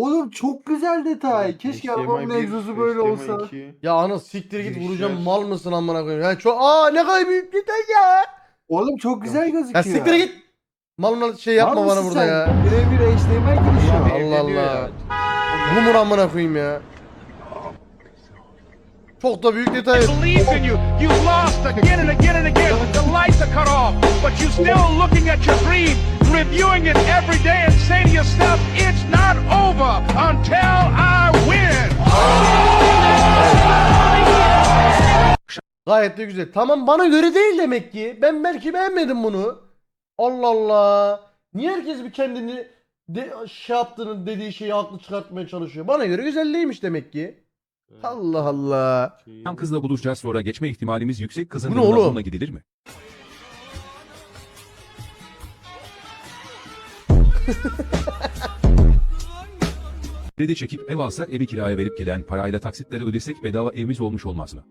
Oğlum çok güzel detay. Keşke HDMI arabamın bir, egzozu böyle HDMI olsa. iki. Ya ana siktir git Girişler. vuracağım mal mısın amına koyayım. Ya çok aa ne kadar büyük detay ya. Oğlum çok güzel Ya gözüküyor. siktir git. Malına şey yapma Var bana burada sen? ya. Birebir HDMI girişi. Abi Allah Allah. ya. Bu mu amına koyayım ya. Çok da büyük detay. believes in you. You lost again and again and again. The lights are cut off, but you're still looking at your dream, reviewing it every day, and say to yourself, "It's not over until I win." Gayet de güzel. Tamam bana göre değil demek ki. Ben belki beğenmedim bunu. Allah Allah. Niye herkes bir kendini de, şey yaptığını dediği şeyi haklı çıkartmaya çalışıyor? Bana göre güzel değilmiş demek ki. Allah Allah. Tam kızla buluşacağız sonra geçme ihtimalimiz yüksek kızın Bu ne yanına oğlum? onunla gidilir mi? Kredi çekip ev alsak evi kiraya verip gelen parayla taksitlere ödesek bedava evimiz olmuş olmaz mı?